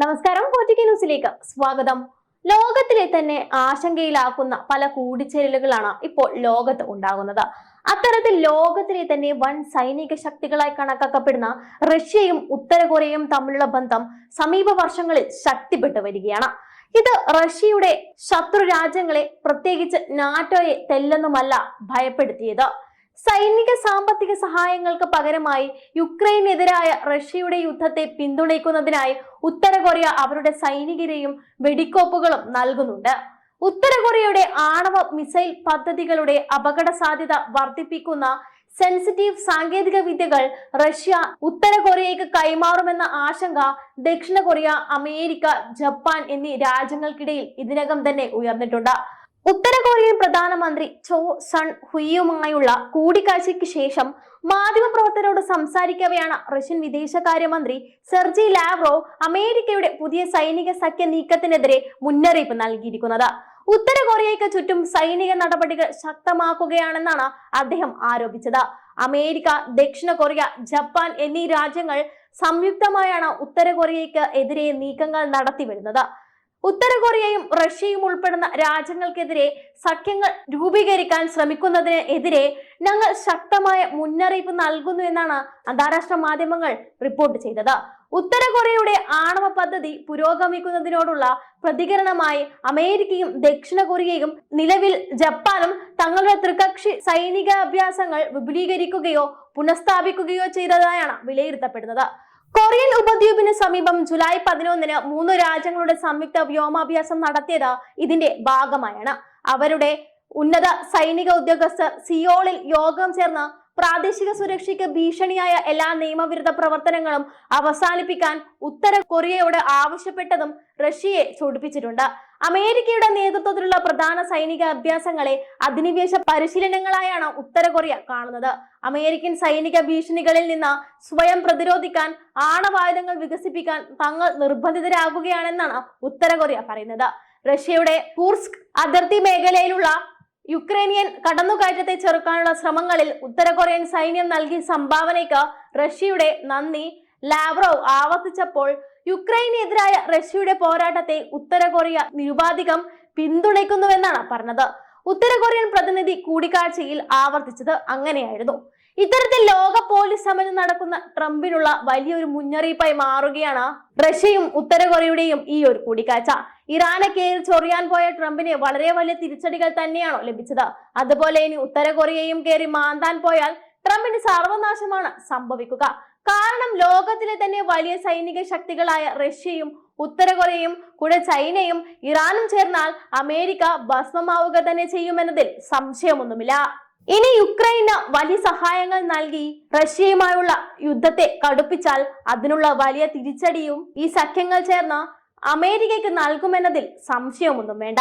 നമസ്കാരം പോറ്റിക്ക ന്യൂസിലേക്ക് സ്വാഗതം. ലോകത്തിലെ തന്നെ ആശങ്കയിലാക്കുന്ന പല കൂടിച്ചേരലുകളാണ് ഇപ്പോൾ ലോകത്ത് ഉണ്ടാകുന്നത്. അത്തരത്തിൽ ലോകത്തിലെ തന്നെ വൻ സൈനിക ശക്തികളായി കണക്കാക്കപ്പെടുന്ന റഷ്യയും ഉത്തര കൊറിയയും തമ്മിലുള്ള ബന്ധം സമീപ വർഷങ്ങളിൽ ശക്തിപ്പെട്ടു വരികയാണ്. ഇത് റഷ്യയുടെ ശത്രു രാജ്യങ്ങളെ പ്രത്യേകിച്ച് നാറ്റോയെ തെല്ലെന്നുമല്ല ഭയപ്പെടുത്തിയത്. സൈനിക സാമ്പത്തിക സഹായങ്ങൾക്ക് പകരമായി യുക്രൈനെതിരായ റഷ്യയുടെ യുദ്ധത്തെ പിന്തുണയ്ക്കുന്നതിനായി ഉത്തര കൊറിയ അവരുടെ സൈനികരെയും വെടിക്കോപ്പുകളും നൽകുന്നുണ്ട്. ഉത്തര കൊറിയയുടെ ആണവ മിസൈൽ പദ്ധതികളുടെ അപകട സാധ്യത വർദ്ധിപ്പിക്കുന്ന സെൻസിറ്റീവ് സാങ്കേതിക വിദ്യകൾ റഷ്യ ഉത്തര കൊറിയയ്ക്ക് കൈമാറുമെന്ന ആശങ്ക ദക്ഷിണ കൊറിയ അമേരിക്ക ജപ്പാൻ എന്നീ രാജ്യങ്ങൾക്കിടയിൽ ഇതിനകം തന്നെ ഉയർന്നിട്ടുണ്ട്. ഉത്തര കൊറിയൻ പ്രധാനമന്ത്രി ചോ സൺ ഹുയുമായുള്ള കൂടിക്കാഴ്ചയ്ക്ക് ശേഷം മാധ്യമപ്രവർത്തകരോട് സംസാരിക്കവെയാണ് റഷ്യൻ വിദേശകാര്യമന്ത്രി സെർജി ലാവ്റോ അമേരിക്കയുടെ പുതിയ സൈനിക സഖ്യ നീക്കത്തിനെതിരെ മുന്നറിയിപ്പ് നൽകിയിരിക്കുന്നത്. ഉത്തര കൊറിയയ്ക്ക് ചുറ്റും സൈനിക നടപടികൾ ശക്തമാക്കുകയാണെന്നാണ് അദ്ദേഹം ആരോപിച്ചത്. അമേരിക്ക ദക്ഷിണ കൊറിയ ജപ്പാൻ എന്നീ രാജ്യങ്ങൾ സംയുക്തമായാണ് ഉത്തര കൊറിയയ്ക്ക് എതിരെ നീക്കങ്ങൾ നടത്തിവരുന്നത്. ഉത്തര കൊറിയയും റഷ്യയും ഉൾപ്പെടുന്ന രാജ്യങ്ങൾക്കെതിരെ സഖ്യങ്ങൾ രൂപീകരിക്കാൻ ശ്രമിക്കുന്നതിന് എതിരെ ഞങ്ങൾ ശക്തമായ മുന്നറിയിപ്പ് നൽകുന്നു എന്നാണ് അന്താരാഷ്ട്ര മാധ്യമങ്ങൾ റിപ്പോർട്ട് ചെയ്തത്. ഉത്തര കൊറിയയുടെ ആണവ പദ്ധതി പുരോഗമിക്കുന്നതിനോടുള്ള പ്രതികരണമായി അമേരിക്കയും ദക്ഷിണ കൊറിയയും നിലവിൽ ജപ്പാനും തങ്ങളുടെ ത്രികക്ഷി സൈനികാഭ്യാസങ്ങൾ വിപുലീകരിക്കുകയോ പുനഃസ്ഥാപിക്കുകയോ ചെയ്തതായാണ് വിലയിരുത്തപ്പെടുന്നത്. കൊറിയൻ ഉപദ്വീപിന് സമീപം ജൂലൈ പതിനൊന്നിന് മൂന്ന് രാജ്യങ്ങളുടെ സംയുക്ത വ്യോമാഭ്യാസം നടത്തിയത് ഇതിന്റെ ഭാഗമായാണ്. അവരുടെ ഉന്നത സൈനിക ഉദ്യോഗസ്ഥർ സിയോളിൽ യോഗം ചേർന്ന് പ്രാദേശിക സുരക്ഷയ്ക്ക് ഭീഷണിയായ എല്ലാ നിയമവിരുദ്ധ പ്രവർത്തനങ്ങളും അവസാനിപ്പിക്കാൻ ഉത്തര കൊറിയയോട് ആവശ്യപ്പെട്ടതും റഷ്യയെ ചൊടിപ്പിച്ചിട്ടുണ്ട്. അമേരിക്കയുടെ നേതൃത്വത്തിലുള്ള പ്രധാന സൈനിക അഭ്യാസങ്ങളെ അധിനിവേശ പരിശീലനങ്ങളായാണ് ഉത്തര കൊറിയ കാണുന്നത്. അമേരിക്കൻ സൈനിക ഭീഷണികളിൽ നിന്ന് സ്വയം പ്രതിരോധിക്കാൻ ആണവായുധങ്ങൾ വികസിപ്പിക്കാൻ തങ്ങൾ നിർബന്ധിതരാകുകയാണെന്നാണ് ഉത്തര കൊറിയ പറയുന്നത്. റഷ്യയുടെ കൂർസ്ക് അതിർത്തി മേഖലയിലുള്ള യുക്രൈനിയൻ കടന്നുകയറ്റത്തെ ചെറുക്കാനുള്ള ശ്രമങ്ങളിൽ ഉത്തര കൊറിയൻ സൈന്യം നൽകിയ സംഭാവനയ്ക്ക് റഷ്യയുടെ നന്ദി. ലാവ്റോവ് ആവർത്തിച്ചപ്പോൾ യുക്രൈനെതിരായ റഷ്യയുടെ പോരാട്ടത്തെ ഉത്തര കൊറിയ നിരുപാധികം പിന്തുണയ്ക്കുന്നുവെന്നാണ് പറഞ്ഞത്. ഉത്തര കൊറിയൻ പ്രതിനിധി കൂടിക്കാഴ്ചയിൽ ആവർത്തിച്ചത് അങ്ങനെയായിരുന്നു. ഇത്തരത്തിൽ ലോക പോലീസ് സമരം നടക്കുന്ന ട്രംപിനുള്ള വലിയൊരു മുന്നറിയിപ്പായി മാറുകയാണ് റഷ്യയും ഉത്തര കൊറിയയുടെയും ഈ ഒരു കൂടിക്കാഴ്ച. ഇറാനെ കയറി ചൊറിയാൻ പോയ ട്രംപിന് വളരെ വലിയ തിരിച്ചടികൾ തന്നെയാണോ ലഭിച്ചത്. അതുപോലെ ഇനി ഉത്തര കൊറിയയും കയറി മാന്താൻ പോയാൽ ട്രംപിന് സർവനാശമാണ് സംഭവിക്കുക. കാരണം ലോകത്തിലെ തന്നെ വലിയ സൈനിക ശക്തികളായ റഷ്യയും ഉത്തര കൊറിയയും കൂടെ ചൈനയും ഇറാനും ചേർന്നാൽ അമേരിക്ക ഭസ്മമാവുക തന്നെ ചെയ്യുമെന്നതിൽ സംശയമൊന്നുമില്ല. ഇനി യുക്രൈന് വലിയ സഹായങ്ങൾ നൽകി റഷ്യയുമായുള്ള യുദ്ധത്തെ കടുപ്പിച്ചാൽ അതിനുള്ള വലിയ തിരിച്ചടിയും ഈ സഖ്യങ്ങൾ ചേർന്ന് അമേരിക്കയ്ക്ക് നൽകുമെന്നതിൽ സംശയമൊന്നും വേണ്ട.